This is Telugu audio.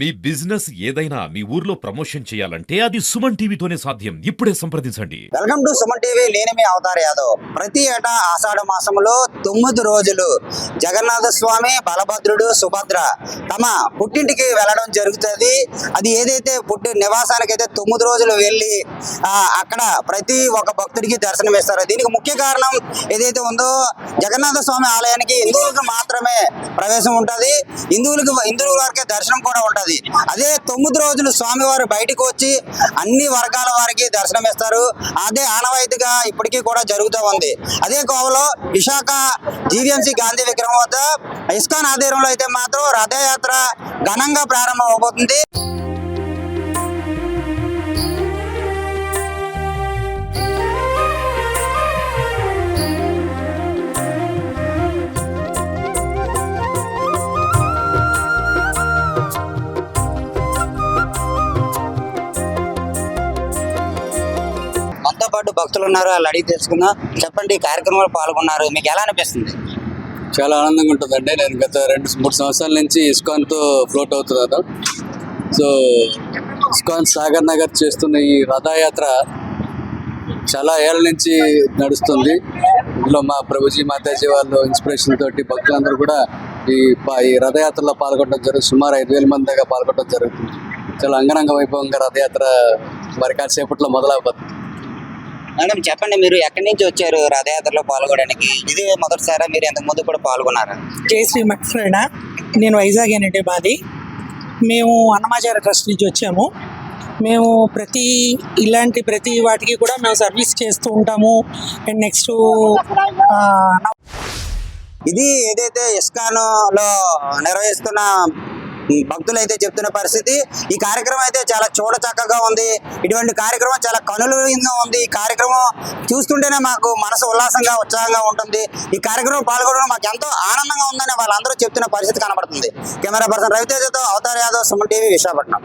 మీ బిజినెస్ ఏదైనా మీ ఊర్లో ప్రమోషన్ చేయాలంటే అది సుమన్ టీవీతోనే సాధ్యం. ఇప్పుడే సంప్రదించండి. Welcome to Suman TV. నేను మీ అవతార్ యాదవ్. ప్రతి ఏటా ఆషాఢ మాసంలో తొమ్మిది రోజులు జగన్నాథ స్వామి బలభద్రుడు సుభద్ర తమ పుట్టింటికి వెళ్ళడం జరుగుతుంది. అది ఏదైతే పుట్టి నివాసానికి అయితే తొమ్మిది రోజులు వెళ్ళి అక్కడ ప్రతి ఒక్క భక్తుడికి దర్శనం ఇస్తారు. దీనికి ముఖ్య కారణం ఏదైతే ఉందో జగన్నాథ స్వామి ఆలయానికి హిందువులకు మాత్రమే ప్రవేశం ఉంటుంది. హిందువులకు హిందువుల వరకే దర్శనం కూడా ఉంటుంది. అదే. తొమ్మిది రోజులు స్వామివారు బయటకు వచ్చి అన్ని వర్గాల వారికి దర్శనం ఇస్తారు అదే ఆనవాయితీగా ఇప్పటికీ కూడా జరుగుతూ ఉంది. అదే కోవలో విశాఖ జీవీఎంసీ గాంధీ విగ్రహం వద్ద ఇస్కాన్ ఆధ్వర్యంలో అయితే మాత్రం రథయాత్ర ఘనంగా ప్రారంభం అవబోతుంది మనతో పాటు భక్తులు ఉన్నారు వాళ్ళు అడిగి తెలుసుకుందాం. చెప్పండి ఈ కార్యక్రమంలో పాల్గొన్నారు. మీకు ఎలా అనిపిస్తుంది? చాలా ఆనందంగా ఉంటుందండి. నేను గత రెండు మూడు సంవత్సరాల నుంచి ఇస్కాన్తో ఫ్లోట్ అవుతున్నాను సో ఇస్కాన్ సాగర్ నగర్ చేస్తున్న ఈ రథయాత్ర చాలా ఏళ్ళ నుంచి నడుస్తుంది. ఇందులో మా ప్రభుజీ మాతాజీ వాళ్ళు ఇన్స్పిరేషన్ తోటి భక్తులందరూ కూడా ఈ ఈ రథయాత్రలో పాల్గొనడం జరుగుతుంది సుమారు ఐదు వేల మంది దాకా పాల్గొనడం జరుగుతుంది. చాలా అంగరంగ వైభవంగా రథయాత్ర మరి కాసేపట్లో మొదలవుతుంది మేడం చెప్పండి మీరు ఎక్కడి నుంచి వచ్చారు రథయాత్రలో పాల్గొనడానికి? ఇది మొదటిసారా మీరు ఇంతకు ముందు కూడా పాల్గొన్నారా? జై శ్రీ మట్ఫ్రెండ్ నేను వైజాగ్ అండి మాది. మేము అన్నమాచార ట్రస్ట్ నుంచి వచ్చాము. మేము ప్రతి ఇలాంటి ప్రతి వాటికి కూడా మేము సర్వీస్ చేస్తూ ఉంటాము. అండ్ నెక్స్ట్ ఇది ఏదైతే ఇస్కాన్లో నిర్వహిస్తున్న భక్తులు అయితే చెప్తున్న పరిస్థితి. ఈ కార్యక్రమం అయితే చాలా చూడ చక్కగా ఉంది. ఇటువంటి కార్యక్రమం చాలా కనులుగా ఉంది. ఈ కార్యక్రమం చూస్తుంటేనే మాకు మనసు ఉల్లాసంగా ఉత్సాహంగా ఉంటుంది. ఈ కార్యక్రమం పాల్గొనడం మాకు ఎంతో ఆనందంగా ఉందని వాళ్ళందరూ చెప్తున్న పరిస్థితి కనబడుతుంది. కెమెరా పర్సన్ రవితేజతో అవతార్ యాదవ్ సుమన్ టీవీ విశాఖపట్నం.